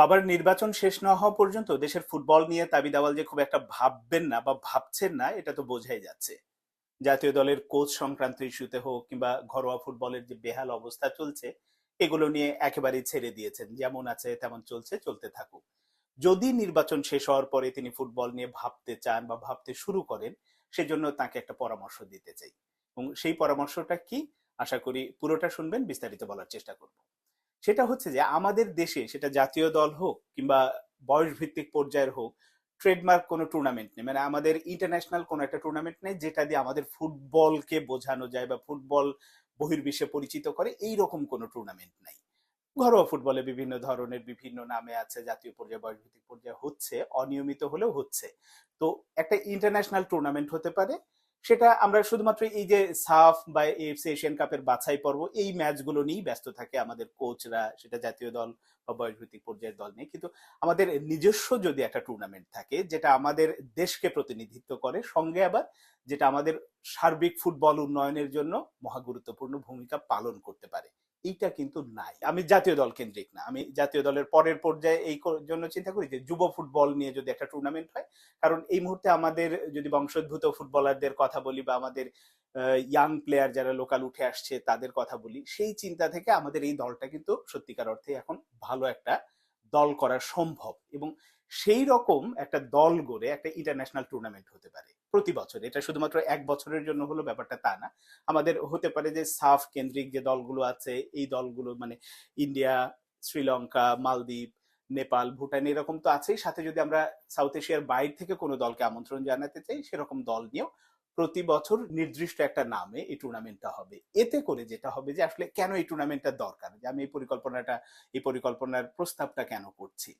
বাবার নির্বাচন শেষ না হওয়া পর্যন্ত দেশের ফুটবল নিয়ে তাবি দাওয়াল যে খুব একটা ভাববেন না বা ভাবছেন না, এটা তো বোঝাই যাচ্ছে। জাতীয় দলের কোচ সংক্রান্ত ইস্যুতে হোক কিংবা ঘরোয়া ফুটবলের যে বেহাল অবস্থা চলছে, এগুলো নিয়ে একেবারেই ছেড়ে দিয়েছেন। যেমন আছে, তেমন চলছে, চলতে থাকুক। যদি নির্বাচন শেষ হওয়ার পরে তিনি ফুটবল নিয়ে ভাবতে চান বা ভাবতে শুরু করেন, সেজন্য তাকে একটা পরামর্শ দিতে চাই। এবং সেই পরামর্শটা কি? আশা করি পুরোটা শুনবেন, বিস্তারিত বলার চেষ্টা করব। সেটা হচ্ছে যে আমাদের দেশে সেটা জাতীয় দল হোক কিংবা বয়স ভিত্তিক পর্যায়ের হোক ট্রেডমার্ক কোনো টুর্নামেন্ট নেই। মানে আমাদের ইন্টারন্যাশনাল কোনো একটা টুর্নামেন্ট নেই যেটা দিয়ে আমাদের ফুটবলকে বোঝানো যায় বা ফুটবল বহির্বিশ্বে পরিচিত করে এই রকম কোনো টুর্নামেন্ট নাই। ঘরোয়া ফুটবলে বিভিন্ন ধরনের বিভিন্ন নামে আছে, জাতীয় পর্যায়ে, বয়সভিত্তিক পর্যায়ে হচ্ছে, অনিয়মিত হলেও হচ্ছে। তো একটা ইন্টারন্যাশনাল টুর্নামেন্ট হতে পারে সেটা আমরা শুধুমাত্র এই যে সাফ বা এফসি এশিয়ান কাপের বাছাই পর্ব, এই ম্যাচগুলো নিয়েই ব্যস্ত থাকে আমাদের কোচরা, সেটা জাতীয় দল বা বয়সভিত্তিক পর্যায়ের দল নেই কিন্তু আমাদের নিজস্ব যদি একটা টুর্নামেন্ট থাকে, যেটা আমাদের দেশকে প্রতিনিধিত্ব করে, সঙ্গে আবার যেটা আমাদের সার্বিক ফুটবল উন্নয়নের জন্য মহা গুরুত্বপূর্ণ ভূমিকা পালন করতে পারে। এইটা কিন্তু নাই। আমি জাতীয় দল কেন্দ্রিক না। আমি জাতীয় দলের পরের পর্যায়ে এই জন্য চিন্তা করি যে যুব ফুটবল নিয়ে যদি একটা টুর্নামেন্ট হয়, কারণ এই মুহূর্তে আমাদের যদি বংশোদ্ভূত ফুটবলারদের কথা বলি বা আমাদের ইয়াং প্লেয়ার যারা লোকাল উঠে আসছে তাদের কথা বলি, সেই চিন্তা থেকে আমাদের এই দলটা কিন্তু সত্যিকার অর্থে এখন ভালো একটা দল করা সম্ভব। এবং সেই রকম একটা দল গড়ে একটা ইন্টারন্যাশনাল টুর্নামেন্ট হতে পারে। প্রতি বছর। এটা শুধুমাত্র এক বছরের জন্য হলো ব্যাপারটা তা না। আমাদের হতে পারে যে সাফ কেন্দ্রিক যে দলগুলো আছে, এই দলগুলো মানে ইন্ডিয়া, শ্রীলঙ্কা, মালদ্বীপ, নেপাল, ভুটান, এরকম তো আছেই। সাথে যদি আমরা সাউথ এশিয়ার বাইরে থেকে কোনো দলকে আমন্ত্রণ জানাতে চাই, সেরকম দল নিয়েও প্রতি বছর নির্দিষ্ট একটা নামে এই টুর্নামেন্টটা হবে। এতে করে যেটা হবে যে আসলে কেন এই টুর্নামেন্টটা দরকার? যে আমি এই পরিকল্পনাটা, এই পরিকল্পনার প্রস্তাবটা কেন করছি?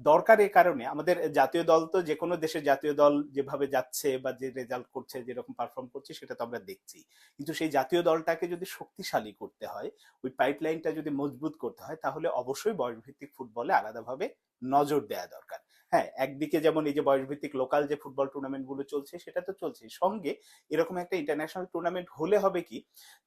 দরকার এই কারণে আমাদের জাতীয় দল তো যে কোনো দেশের জাতীয় দল যেভাবে যাচ্ছে বা যে রেজাল্ট করছে, যেরকম পারফর্ম করছে, সেটা তো আমরা দেখছি। কিন্তু সেই জাতীয় দলটাকে যদি শক্তিশালী করতে হয়, ওই পাইপলাইনটা যদি মজবুত করতে হয়, তাহলে অবশ্যই বয়সভিত্তিক ফুটবলে আলাদাভাবে নজর দেওয়া দরকার। হ্যাঁ একদিকে যেমন এই যে বয়সভিত্তিক লোকাল যে ফুটবল টুর্নামেন্টগুলো চলছে, সেটা তো চলছে। সঙ্গে এরকম একটা ইন্টারন্যাশনাল টুর্নামেন্ট হলে হবে কি,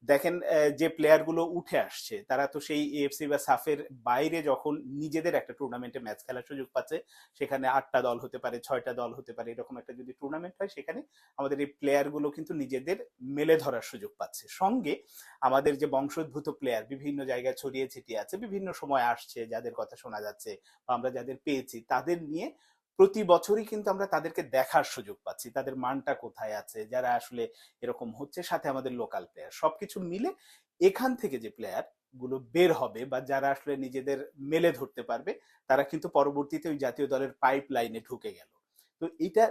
দেখেন যে প্লেয়ারগুলো উঠে আসছে, তারা তো সেই এএফসি বা সাফের বাইরে যখন নিজেদের একটা টুর্নামেন্টে ম্যাচ খেলার সুযোগ পাচ্ছে, সেখানে আটটা দল হতে পারে, ছয়টা দল হতে পারে, এরকম একটা যদি টুর্নামেন্ট হয়, সেখানে আমাদের এই প্লেয়ারগুলো কিন্তু নিজেদের মেলে ধরার সুযোগ পাচ্ছে। সঙ্গে আমাদের যে বংশোদ্ভূত প্লেয়ার বিভিন্ন জায়গায় ছড়িয়ে ছিটিয়ে আছে, বিভিন্ন সময় আসছে, যাদের কথা শোনা যাচ্ছে বা আমরা যাদের পেয়েছি, তাদের নিয়ে প্রতি বছরই কিন্তু আমরা তাদেরকে দেখার সুযোগ পাচ্ছি। তাদের মানটা কোথায় আছে? যারা আসলে এরকম হচ্ছে, সাথে আমাদের লোকাল প্লেয়ার সবকিছু মিলে এখান থেকে যে প্লেয়ারগুলো বের হবে বা যারা আসলে নিজেদের মেলে ধরতে পারবে, তারা কিন্তু পরবর্তীতে ওই জাতীয় দলের পাইপ লাইনে ঢুকে গেল। তো এটা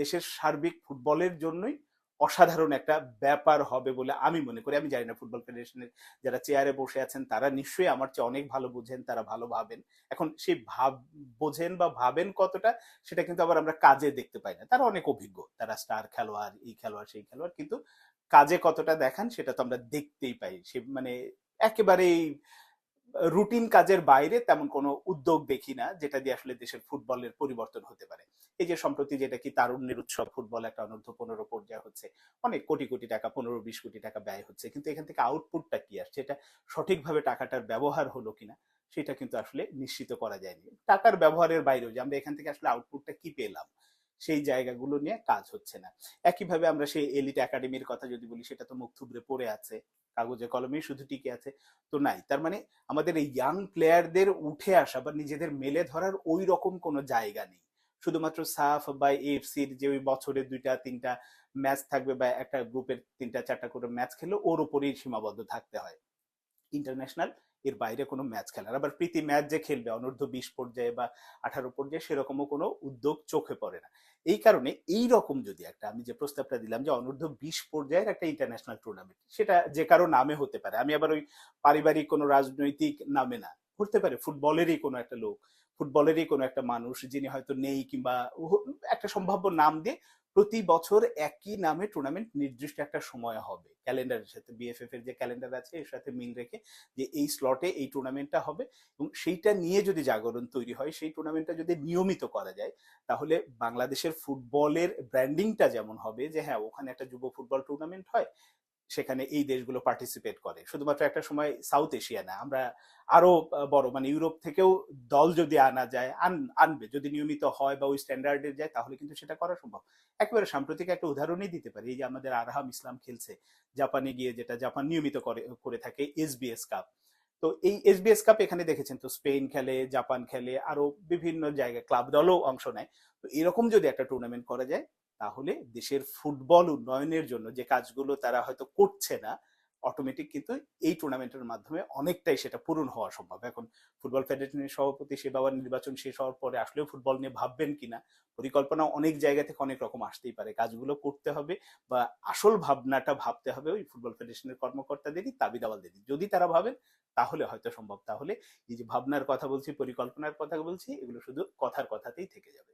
দেশের সার্বিক ফুটবলের জন্যই অসাধারণ একটা ব্যাপার হবে বলে আমি মনে করি। আমি জানি না ফুটবল ফেডারেশনের যারা চেয়ারে বসে আছেন, তারা নিশ্চয়ই আমার চেয়ে অনেক ভালো বুঝেন, তারা ভালো ভাবেন। এখন সেই ভাব, বোঝেন বা ভাবেন কতটা, সেটা কিন্তু আবার আমরা কাজে দেখতে পাই না। তারা অনেক অভিজ্ঞ। তারা স্টার খেলোয়াড়, এই খেলোয়াড়, সেই খেলোয়াড়। কিন্তু কাজে কতটা দেখান, সেটা তো আমরা দেখতেই পাই। সে মানে একেবারেই রুটিন কাজের বাইরে তেমন কোনো উদ্যোগ দেখি না, যেটা দিয়ে আসলে দেশের ফুটবলের পরিবর্তন হতে পারে। এই যে সম্প্রতি যেটা কি তারুণ্যের উৎসব, ফুটবল একটা অনূর্ধ্ব পনেরো পর্যায়ে হচ্ছে, অনেক কোটি কোটি টাকা, পনেরো বিশ কোটি টাকা ব্যয় হচ্ছে, কিন্তু এখান থেকে আউটপুটটা কি আসছে এটা সঠিকভাবে টাকাটার ব্যবহার হলো কিনা, সেটা কিন্তু আসলে নিশ্চিত করা যায়নি। টাকার ব্যবহারের বাইরেও যে আমরা এখান থেকে আসলে আউটপুটটা কি পেলাম, সেই জায়গাগুলো নিয়ে কাজ হচ্ছে না। একইভাবে আমরা সেই এলিট একাডেমির কথা যদি বলি, সেটা তো মুখ থুবড়ে পড়ে আছে। কাগজে কলমে শুধু টিকে আছে, তো নাই। তার মানে আমাদের এই ইয়াং প্লেয়ারদের উঠে আসা বা নিজেদের মেলে ধরার ওই রকম কোনো জায়গা নেই। শুধুমাত্র সাফ বা এফসির যে ওই বছরে দুইটা, তিনটা ম্যাচ থাকবে বা একটা গ্রুপের তিনটা, চারটা করে ম্যাচ খেলে ওর ওপরেই সীমাবদ্ধ থাকতে হয়। ইন্টারন্যাশনাল এর বাইরে কোনো ম্যাচ খেলার আবার প্রীতি ম্যাচ যে খেলবে, অনূর্ধ্ব বিশ পর্যায়ে বা আঠারো পর্যায়ে সেরকমও কোনো উদ্যোগ চোখে পড়ে না। এই কারণে এই রকম যদি একটা, আমি যে প্রস্তাবটা দিলাম যে অনূর্ধ্ব বিশ পর্যায়ের একটা ইন্টারন্যাশনাল টুর্নামেন্ট সেটা যে কারও নামে হতে পারে। আমি আবার ওই পারিবারিক কোনো রাজনৈতিক নামে না, হতে পারে। ফুটবলেরই কোনো একটা লোক, ফুটবলেরই কোনো একটা মানুষ যিনি হয়তো নেই কিংবা একটা সম্ভাব্য নাম দিয়ে প্রতি বছর একই নামে টুর্নামেন্ট নির্দিষ্ট একটা সময় হবে। ক্যালেন্ডারের সাথে বিএফএফ এর যে ক্যালেন্ডার আছে, এর সাথে মিল রেখে যে এই স্লটে এই টুর্নামেন্টটা হবে এবং সেইটা নিয়ে যদি জাগরণ তৈরি হয়, সেই টুর্নামেন্টটা যদি নিয়মিত করা যায়, তাহলে বাংলাদেশের ফুটবলের ব্র্যান্ডিংটা যেমন হবে যে হ্যাঁ ওখানে একটা যুব ফুটবল টুর্নামেন্ট হয় সেখানে এই দেশগুলো পার্টিসিপেট করে। শুধুমাত্র একটা সময় সাউথ এশিয়া না, আমরা আরও বড় মানে ইউরোপ থেকেও দল যদি আনা যায়, আন- আনবে, যদি নিয়মিত হয় বা ওই স্ট্যান্ডার্ডে যায়, তাহলে কিন্তু সেটা করা সম্ভব। একেবারে সাম্প্রতিক একটা উদাহরণই দিতে পারি, এই যে আমাদের আরহাম ইসলাম খেলছে, জাপানে গিয়ে যেটা জাপান নিয়মিত করে করে থাকে এসবিএস কাপ তো এই এসবিএস কাপ এখানে দেখেছেন তো স্পেন খেলে জাপান খেলে, আরও বিভিন্ন জায়গায় ক্লাব দলও অংশ নেয়। তো এরকম যদি একটা টুর্নামেন্ট করা যায় তাহলে দেশের ফুটবল উন্নয়নের জন্য যে কাজগুলো তারা হয়তো করছে না অটোমেটিক কিন্তু এই টুর্নামেন্টের মাধ্যমে অনেকটাই সেটা পূরণ হওয়া সম্ভব। এখন ফুটবল ফেডারেশনের সভাপতি সে বাবার নির্বাচন শেষ হওয়ার পরে আসলেও ফুটবল নিয়ে ভাববেন কিনা, পরিকল্পনা অনেক জায়গা থেকে অনেক রকম আসতেই পারে। কাজগুলো করতে হবে বা আসল ভাবনাটা ভাবতে হবে ওই ফুটবল ফেডারেশনের কর্মকর্তাদেরই দাবি দাওয়ালদেরই যদি তারা ভাবেন, তাহলে হয়তো সম্ভব। তাহলে এই যে ভাবনার কথা বলছি, পরিকল্পনার কথা বলছি, এগুলো শুধু কথার কথাতেই থেকে যাবে।